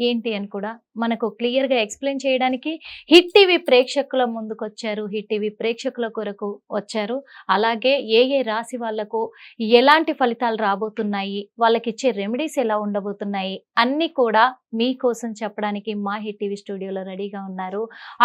ఏంటి అని కూడా మనకు క్లియర్గా ఎక్స్ప్లెయిన్ చేయడానికి హిట్ టీవీ ప్రేక్షకుల ముందుకు వచ్చారు హిట్ టీవీ ప్రేక్షకుల కొరకు వచ్చారు. అలాగే ఏ ఏ రాశి వాళ్ళకు ఎలాంటి ఫలితాలు రాబోతున్నాయి? వాళ్ళకి ఇచ్చే రెమెడీస్ ఎలా ఉండబోతున్నాయి? అన్ని కూడా మీకోసం చెప్పడానికి మా హిట్ టీవీ స్టూడియోలో రెడీగా ఉన్నారు.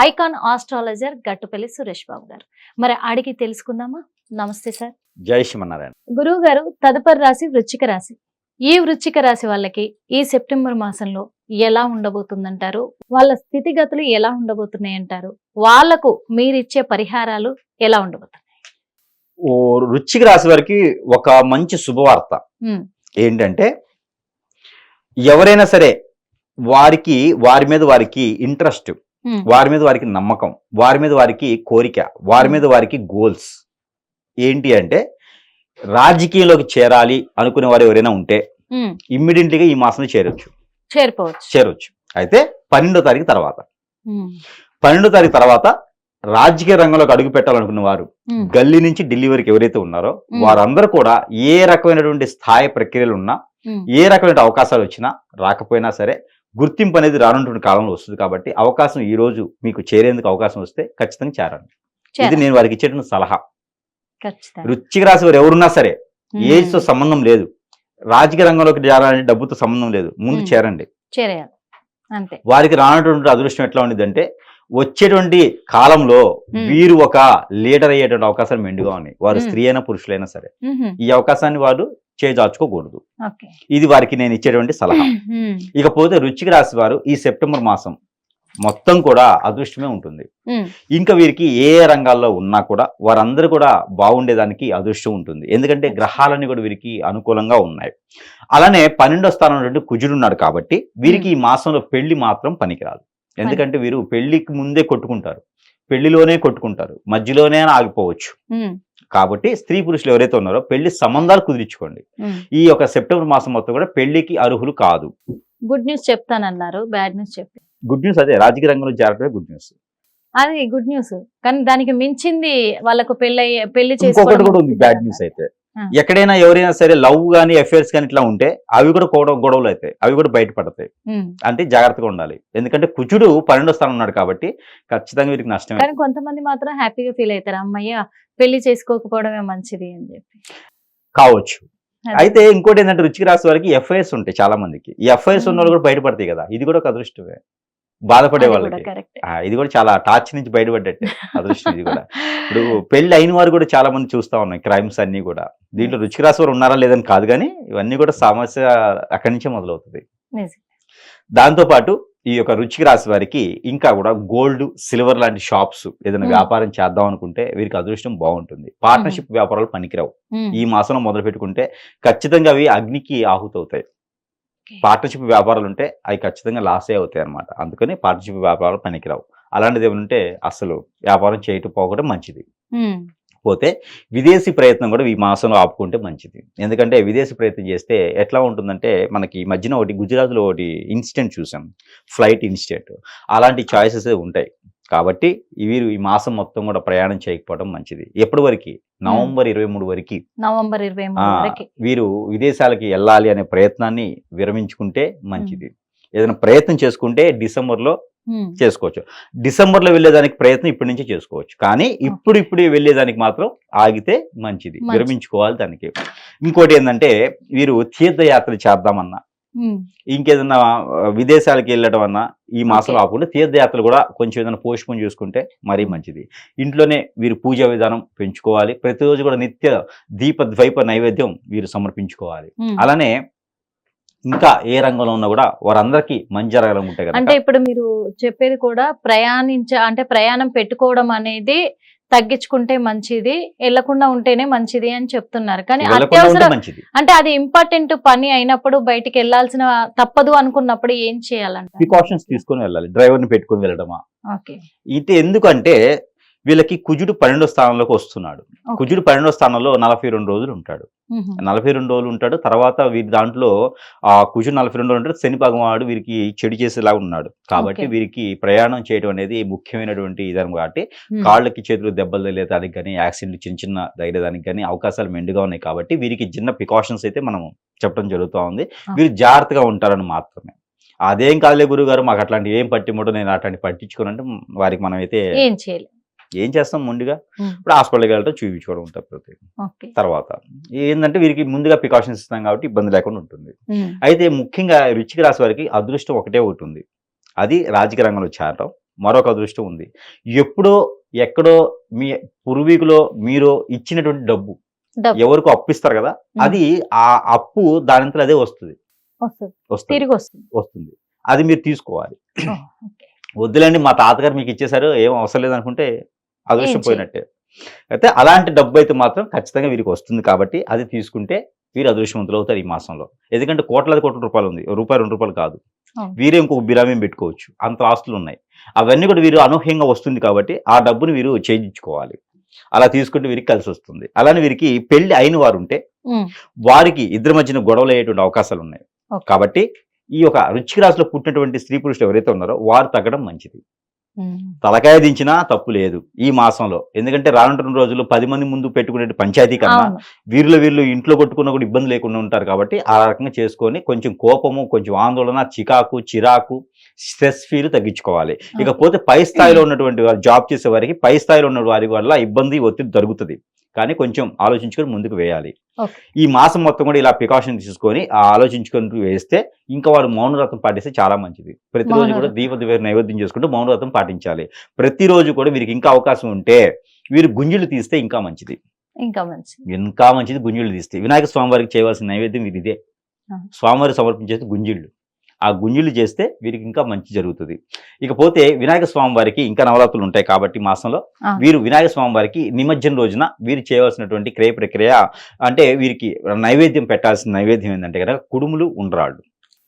Icon astrologer Gattupalli Suresh Babu garu. మరి అడిగి తెలుసుకుందామా? నమస్తే సార్. జై శ్రీమన్నారాయణ. గురువు గారు తదుపరి రాశి వృచ్చిక రాశి. ఈ వృచ్చిక రాశి వాళ్ళకి ఈ సెప్టెంబర్ మాసంలో ఎలా ఉండబోతుందంటారు? వాళ్ళ స్థితిగతులు ఎలా ఉండబోతున్నాయి అంటారు వాళ్ళకు మీరిచ్చే పరిహారాలు ఎలా ఉండబోతున్నాయి? ఓ వృశ్చిక రాశి వారికి ఒక మంచి శుభవార్త. ఏంటంటే ఎవరైనా సరే వారికి వారి మీద వారికి ఇంట్రెస్ట్ వారి మీద వారికి నమ్మకం వారి మీద వారికి కోరిక వారి మీద వారికి గోల్స్. ఏంటి అంటే రాజకీయంలోకి చేరాలి అనుకునే వారు ఎవరైనా ఉంటే ఇమ్మీడియట్లీగా ఈ మాసంలో చేరొచ్చు. చేరిపోవచ్చు. చేరొచ్చు. అయితే పన్నెండో తారీఖు తర్వాత. పన్నెండో తారీఖు తర్వాత రాజకీయ రంగంలోకి అడుగు పెట్టాలనుకున్న వారు గల్లీ నుంచి ఢిల్లీ వరకు ఎవరైతే ఉన్నారో. వారందరూ కూడా ఏ రకమైనటువంటి స్థాయి ప్రక్రియలు ఉన్నా ఏ రకమైన అవకాశాలు వచ్చినా రాకపోయినా సరే గుర్తింపు అనేది రానున్నటువంటి కాలంలో వస్తుంది కాబట్టి అవకాశం ఈ రోజు మీకు చేరేందుకు అవకాశం వస్తే ఖచ్చితంగా చేరండి. ఇది. నేను వారికి ఇచ్చేటువంటి సలహా. వృశ్చిక రాశి వారు ఎవరున్నా సరే ఉమ్, ఏజ్తో సంబంధం లేదు. రాజకీయ రంగంలోకి చేరాలని డబ్బుతో సంబంధం లేదు. ముందు. చేరండి. చేరేయాలి. అంతే. వారికి రానటువంటి అదృష్టం ఎట్లా ఉండేదంటే వచ్చేటువంటి కాలంలో. వీరు ఒక లీడర్ అయ్యేటువంటి అవకాశాలు మెండుగా ఉన్నాయి. వారు. స్త్రీ అయినా పురుషులైనా సరే. ఈ అవకాశాన్ని వారు చేజార్చుకోకూడదు. ఇది వారికి నేను ఇచ్చేటువంటి సలహా. ఇకపోతే రుచికి రాశి వారు ఈ సెప్టెంబర్ మాసం మొత్తం కూడా అదృష్టమే ఉంటుంది. ఇంకా వీరికి ఏ రంగాల్లో ఉన్నా కూడా వారందరూ కూడా బాగుండేదానికి అదృష్టం ఉంటుంది. ఎందుకంటే గ్రహాలన్నీ కూడా వీరికి అనుకూలంగా ఉన్నాయి. అలానే పన్నెండో స్థానం నుండి కుజుడు ఉన్నాడు కాబట్టి వీరికి ఈ మాసంలో పెళ్ళి మాత్రం పనికిరాదు. ఎందుకంటే వీరు పెళ్ళికి ముందే కొట్టుకుంటారు. పెళ్ళిలోనే కొట్టుకుంటారు. మధ్యలోనే ఆగిపోవచ్చు. కాబట్టి స్త్రీ పురుషులు ఎవరైతే ఉన్నారో పెళ్ళి సంబంధాలు కుదిరించుకోండి. ఈ యొక్క సెప్టెంబర్ మాసం మొత్తం కూడా పెళ్ళికి అర్హులు కాదు. గుడ్ న్యూస్ చెప్తానన్నారు. బ్యాడ్ న్యూస్ చెప్పి గుడ్ న్యూస్ అదే రాజకీయ రంగంలో చేరటమే గుడ్ న్యూస్. అది గుడ్ న్యూస్. కానీ దానికి మించింది వాళ్ళకు పెళ్ళి పెళ్ళి చేసుకోవడం కూడా ఉంది బ్యాడ్ న్యూస్ అయితే. ఎక్కడైనా ఎవరైనా సరే లవ్ గానీ అఫేర్స్ కానీ ఇట్లా ఉంటే అవి కూడా గొడవ గొడవలు అవుతాయి. అవి కూడా బయటపడతాయి. అంటే జాగ్రత్తగా ఉండాలి. ఎందుకంటే కుజుడు పన్నెండో స్థానం ఉన్నాడు కాబట్టి ఖచ్చితంగా వీరికి నష్టమే. కానీ కొంతమంది మాత్రం హ్యాపీగా ఫీల్ అవుతారు. అమ్మయ్య పెళ్ళి చేసుకోకపోవడమే మంచిది అని చెప్పి. కావచ్చు. అయితే ఇంకోటి ఏంటంటే రుచికి రాసే వారికి ఎఫ్ఐఎస్ ఉంటాయి చాలా మందికి ఈ ఎఫ్ఐఎస్ ఉన్న వాళ్ళు కూడా బయటపడతాయి కదా. ఇది కూడా ఒక అదృష్టమే. బాధపడే వాళ్ళకి. ఇది కూడా చాలా టార్చ్ నుంచి బయటపడ్డట్టే అదృష్టం ఇది కూడా. ఇప్పుడు పెళ్ళి అయిన వారు కూడా చాలా మంది చూస్తా ఉన్నాయి క్రైమ్స్ అన్ని కూడా. దీంట్లో రుచికి రాసి వారు ఉన్నారా లేదని కాదు కానీ ఇవన్నీ కూడా సమస్య అక్కడి నుంచే మొదలవుతుంది. నిజం. దాంతో పాటు ఈ యొక్క రుచికి రాసి వారికి ఇంకా కూడా గోల్డ్ సిల్వర్ లాంటి షాప్స్ ఏదైనా. వ్యాపారం చేద్దాం అనుకుంటే వీరికి అదృష్టం బాగుంటుంది. పార్ట్నర్షిప్ వ్యాపారాలు పనికిరావు. ఈ మాసంలో మొదలు పెట్టుకుంటే ఖచ్చితంగా అవి అగ్నికి ఆహుతవుతాయి. పార్ట్నర్షిప్ వ్యాపారాలు ఉంటే అవి ఖచ్చితంగా లాసే అవుతాయి అనమాట అందుకని పార్ట్నర్షిప్ వ్యాపారాలు పనికిరావు. అలాంటిది ఏమైనా ఉంటే అసలు వ్యాపారం చేయటం పోకడం మంచిది. పోతే విదేశీ ప్రయత్నం కూడా ఈ మాసంలో ఆపుకుంటే మంచిది. ఎందుకంటే విదేశీ ప్రయత్నం చేస్తే ఎట్లా ఉంటుందంటే మనకి ఈ మధ్యన ఒకటి గుజరాత్లో ఒకటి ఇన్సిడెంట్ చూసాం. Flight incident. అలాంటి చాయిసెస్ ఉంటాయి. కాబట్టి వీరు ఈ మాసం మొత్తం కూడా ప్రయాణం చేయకపోవడం మంచిది. ఎప్పటి వరకు? నవంబర్ ఇరవై మూడు వరకు. నవంబర్ ఇరవై వీరు విదేశాలకి వెళ్ళాలి అనే ప్రయత్నాన్ని విరమించుకుంటే మంచిది. ఏదైనా ప్రయత్నం చేసుకుంటే డిసెంబర్లో ఉమ్. చేసుకోవచ్చు. డిసెంబర్లో వెళ్ళేదానికి ప్రయత్నం ఇప్పటి నుంచి చేసుకోవచ్చు. కానీ ఇప్పుడు ఇప్పుడు వెళ్ళేదానికి మాత్రం ఆగితే మంచిది. విరమించుకోవాలి దానికి. ఇంకోటి ఏంటంటే వీరు తీర్థయాత్ర చేద్దామన్నా. ఇంకేదన్నా విదేశాలకు వెళ్ళడం అన్నా ఈ Okay. ఆకుండా తీర్థయాత్రలు కూడా కొంచెం ఏదైనా పోస్ట్పోన్ చేసుకుంటే మరీ మంచిది. ఇంట్లోనే వీరు పూజా విధానం పెంచుకోవాలి. ప్రతిరోజు కూడా నిత్య దీప ద్వైప నైవేద్యం వీరు సమర్పించుకోవాలి. అలానే ఇంకా ఏ రంగంలో ఉన్నా కూడా వారందరికీ మంచి జరగాలనుకుంటే అంటే కనుక ఇప్పుడు మీరు చెప్పేది కూడా ప్రయాణించ అంటే ప్రయాణం పెట్టుకోవడం అనేది తగ్గించుకుంటే మంచిది వెళ్ళకుండా ఉంటేనే మంచిది అని చెప్తున్నారు. కానీ అత్యవసర అంటే అది ఇంపార్టెంట్ పని అయినప్పుడు బయటికి వెళ్ళాల్సిన తప్పదు అనుకున్నప్పుడు ఏం చేయాలంట ప్రికాషన్స్ తీసుకొని వెళ్ళాలి. డ్రైవర్ని పెట్టుకొని వెళ్ళడమా? ఓకే. ఇది ఎందుకంటే వీళ్ళకి కుజుడు పన్నెండో స్థానంలోకి వస్తున్నాడు. కుజుడు పన్నెండో స్థానంలో నలభై రెండు రోజులు ఉంటాడు. నలభై రెండు రోజులు ఉంటాడు. తర్వాత వీరి దాంట్లో ఆ కుజుడు నలభై రెండు రోజులు ఉంటాడు. శని భగవానుడు వీరికి చెడు చేసేలా ఉన్నాడు. కాబట్టి. వీరికి ప్రయాణం చేయడం అనేది ముఖ్యమైనటువంటి ఇదం కాబట్టి. కాళ్ళకి చేతులు దెబ్బలు తగిలేదానికి కానీ యాక్సిడెంట్ చిన్న చిన్న తగిలేదానికి కానీ అవకాశాలు మెండుగా ఉన్నాయి కాబట్టి వీరికి చిన్న ప్రికాషన్స్ అయితే మనం చెప్పడం జరుగుతూ ఉంది. వీరు జాగ్రత్తగా ఉంటారని మాత్రమే. అదేం కాదులే గురువు గారు మాకు అట్లాంటి ఏం పట్టిముడో నేను అట్లాంటి పట్టించుకోనంటే వారికి మనం అయితే ఏం చేయలేదు ఏం చేస్తాం ముందుగా. ఇప్పుడు హాస్పిటల్కి వెళ్ళటం చూపించుకోవడం ఓకే. తర్వాత ఏంటంటే వీరికి ముందుగా ప్రికాషన్స్ ఇస్తాం కాబట్టి ఇబ్బంది లేకుండా ఉంటుంది. అయితే ముఖ్యంగా రుచిక రాశి వారికి అదృష్టం ఒకటే ఒకటి ఉంది. అది రాజకీయ రంగంలో చేరడం మరొక అదృష్టం ఉంది. ఎప్పుడో ఎక్కడో మీ పూర్వీకులో మీరు ఇచ్చినటువంటి డబ్బు ఎవరికో అప్పిస్తారు కదా? అది ఆ అప్పు దానంతలో అదే వస్తుంది. వస్తుంది. వస్తుంది. అది మీరు తీసుకోవాలి. వద్దులేండి మా తాతగారు మీకు ఇచ్చేసారు ఏం అవసరం లేదనుకుంటే అదృష్టం పోయినట్టే. అయితే అలాంటి డబ్బు అయితే మాత్రం ఖచ్చితంగా వీరికి వస్తుంది కాబట్టి అది తీసుకుంటే వీరు అదృష్టవంతులు అవుతారు ఈ మాసంలో. ఎందుకంటే కోట్లాది కోట్ల రూపాయలు ఉంది. రూపాయి రెండు రూపాయలు కాదు. వీరే ఇంకొక బిరామీం పెట్టుకోవచ్చు. అంత ఆస్తులు ఉన్నాయి. అవన్నీ కూడా వీరు అనూహ్యంగా వస్తుంది కాబట్టి ఆ డబ్బుని వీరు చేయించుకోవాలి అలా తీసుకుంటే వీరికి కలిసి వస్తుంది. అలానే వీరికి పెళ్ళి అయిన వారు ఉంటే. వారికి ఇద్దరి మధ్యన గొడవలు అయ్యేటువంటి అవకాశాలు ఉన్నాయి. కాబట్టి ఈ యొక్క రుచిక రాశిలో పుట్టినటువంటి స్త్రీ పురుషులు ఎవరైతే ఉన్నారో వారు తగ్గడం మంచిది. తలకాయ దించినా తప్పు లేదు ఈ మాసంలో. ఎందుకంటే రానున్న రోజులు పది మంది ముందు పెట్టుకునే పంచాయతీ కన్నా వీరిలో వీళ్ళు ఇంట్లో కొట్టుకున్న కూడా ఇబ్బంది లేకుండా ఉంటారు కాబట్టి ఆ రకంగా చేసుకొని కొంచెం కోపము కొంచెం ఆందోళన చికాకు చిరాకు స్ట్రెస్ ఫీల్ తగ్గించుకోవాలి. ఇకపోతే పై స్థాయిలో ఉన్నటువంటి జాబ్ చేసే వారికి పై స్థాయిలో ఉన్న వారి వల్ల ఇబ్బంది ఒత్తిడి జరుగుతుంది. కానీ కొంచెం ఆలోచించుకొని ముందుకు వేయాలి. ఈ మాసం మొత్తం కూడా ఇలా ప్రికాషన్ తీసుకొని ఆ ఆలోచించుకొని వేస్తే ఇంకా వాడు మౌనవ్రతం పాటిస్తే చాలా మంచిది. ప్రతిరోజు కూడా. దీప నైవేద్యం చేసుకుంటూ మౌనవ్రతం పాటించాలి. ప్రతిరోజు కూడా వీరికి ఇంకా అవకాశం ఉంటే వీరు గుంజులు తీస్తే ఇంకా మంచిది. ఇంకా మంచి ఇంకా మంచిది గుంజుళ్ళు తీస్తే. వినాయక స్వామివారికి చేయవలసిన నైవేద్యం ఇది ఇదే. స్వామివారికి సమర్పించేది గుంజిళ్ళు. ఆ గుంజిళ్ళు చేస్తే వీరికి ఇంకా మంచి జరుగుతుంది ఇకపోతే వినాయక స్వామి వారికి ఇంకా నవరాత్రులు ఉంటాయి కాబట్టి మాసంలో. వీరు వినాయక స్వామి వారికి నిమజ్జనం రోజున వీరు చేయవలసినటువంటి క్రయ ప్రక్రియ అంటే వీరికి నైవేద్యం పెట్టాల్సిన నైవేద్యం ఏంటంటే కనుక కుడుములు ఉండ్రాళ్ళు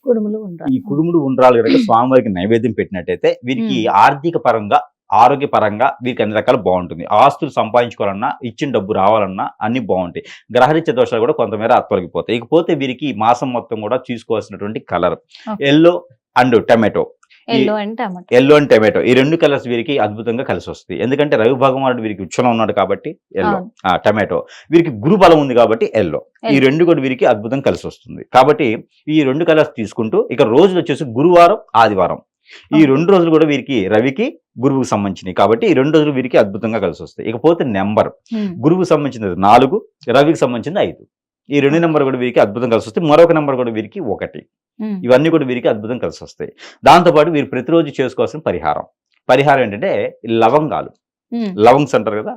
కుడుములు ఈ కుడుములు ఉండ్రాళ్ళు కనుక స్వామివారికి నైవేద్యం పెట్టినట్టయితే వీరికి. ఆర్థిక పరంగా ఆరోగ్యపరంగా వీరికి అన్ని రకాలు బాగుంటుంది. ఆస్తులు సంపాదించుకోవాలన్నా ఇచ్చిన డబ్బు రావాలన్నా అన్ని బాగుంటాయి. గ్రహరీత్య దోషాలు కూడా కొంతమేర తొలగిపోతాయి ఇకపోతే వీరికి మాసం మొత్తం కూడా చూసుకోవాల్సినటువంటి colour. Yellow and tomato. Yellow and tomato. Yellow and tomato. ఈ రెండు కలర్స్ వీరికి అద్భుతంగా కలిసి వస్తాయి ఎందుకంటే రవి భగవానుడు వీరికి ఉచ్చలో ఉన్నాడు కాబట్టి ఎల్లో. టమాటో. వీరికి గురు బలం ఉంది కాబట్టి ఎల్లో. ఈ. రెండు కూడా వీరికి అద్భుతం కలిసి వస్తుంది కాబట్టి ఈ రెండు కలర్స్ తీసుకుంటూ ఇక రోజులు వచ్చేసి గురువారం ఆదివారం. ఈ. రెండు రోజులు కూడా వీరికి రవికి గురువుకి సంబంధించినవి. కాబట్టి ఈ రెండు రోజులు వీరికి అద్భుతంగా కలిసి వస్తాయి. ఇకపోతే నెంబర్. గురువుకి సంబంధించినది నాలుగు రవికి సంబంధించింది ఐదు. ఈ రెండు నెంబర్ కూడా వీరికి అద్భుతం కలిసి వస్తాయి. మరొక నెంబర్ కూడా వీరికి ఒకటి. ఇవన్నీ కూడా వీరికి అద్భుతం కలిసి వస్తాయి. దాంతోపాటు వీరు ప్రతిరోజు చేసుకోవాల్సిన పరిహారం. పరిహారం ఏంటంటే లవంగాలు. లవంగ్స్ అంటారు కదా?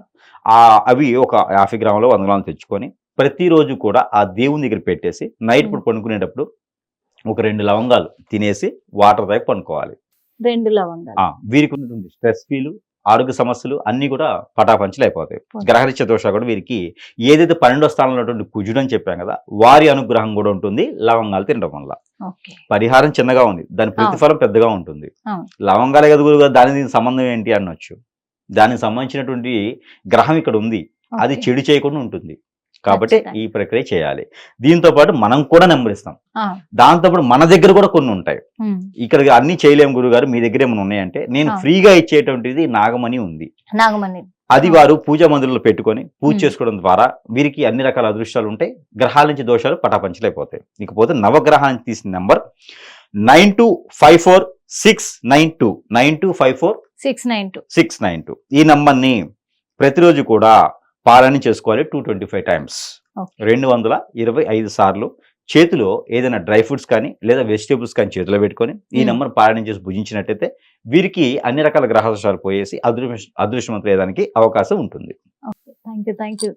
ఆ అవి ఒక యాభై గ్రాములు వంద గ్రాములు తెచ్చుకొని ప్రతిరోజు కూడా ఆ దేవుని దగ్గర పెట్టేసి నైట్ పూట పడుకునేటప్పుడు ఒక రెండు లవంగాలు తినేసి వాటర్ తాగి పడుకోవాలి. రెండు లవంగాలు. ఆ, వీరికి ఉన్నటువంటి స్ట్రెస్ ఫీలు ఆరోగ్య సమస్యలు అన్ని కూడా పటాపంచలు అయిపోతాయి. పోతాయి. గ్రహరిత్య దోష కూడా వీరికి ఏదైతే పన్నెండో స్థానంలో ఉన్నటువంటి కుజుడు అని చెప్పాం కదా వారి అనుగ్రహం కూడా ఉంటుంది లవంగాలు తినడం వల్ల. ఓకే. పరిహారం చిన్నగా ఉంది దాని ప్రతిఫలం పెద్దగా ఉంటుంది. అవును. లవంగాలే కదా గురువు గారు దాని దీనికి సంబంధం ఏంటి అనొచ్చు? దానికి సంబంధించినటువంటి గ్రహం ఇక్కడ ఉంది. అది. చెడు చేయకుండా ఉంటుంది. కాబట్టి. ఈ ప్రక్రియ చేయాలి దీంతో పాటు మనం కూడా నెంబరిస్తాం ఆ. దాంతో పాటు మన దగ్గర కూడా కొన్ని ఉంటాయి. ఇక్కడ అన్ని చేయలేము గురుగారు మీ దగ్గర ఏమైనా ఉన్నాయంటే నేను. ఫ్రీగా ఇచ్చేటువంటిది నాగమణి ఉంది నాగమణి అది. వారు పూజా మందిరంలో పెట్టుకొని పూజ. చేసుకోవడం ద్వారా వీరికి అన్ని రకాల అదృష్టాలు ఉంటాయి గ్రహాల నుంచి దోషాలు పటాపంచలైపోతాయి ఇకపోతే నవగ్రహాల నుంచి తీసిన number nine two five four six nine two nine two five four six nine two six nine two ఈ నంబర్ని ప్రతిరోజు కూడా పాలన చేసుకోవాలి టూ ట్వంటీ ఫైవ్ టైమ్స్. రెండు వందల ఇరవై ఐదు సార్లు చేతిలో ఏదైనా డ్రై ఫ్రూట్స్ కానీ లేదా వెజిటేబుల్స్ కానీ చేతిలో పెట్టుకొని ఈ మ్మ్. నెంబర్ పాలన చేసి భుజించినట్టయితే వీరికి అన్ని రకాల గ్రహదోషాలు పోయేసి అదృశ్యవంతులు అయ్యేదానికి అవకాశం ఉంటుంది okay thank you thank you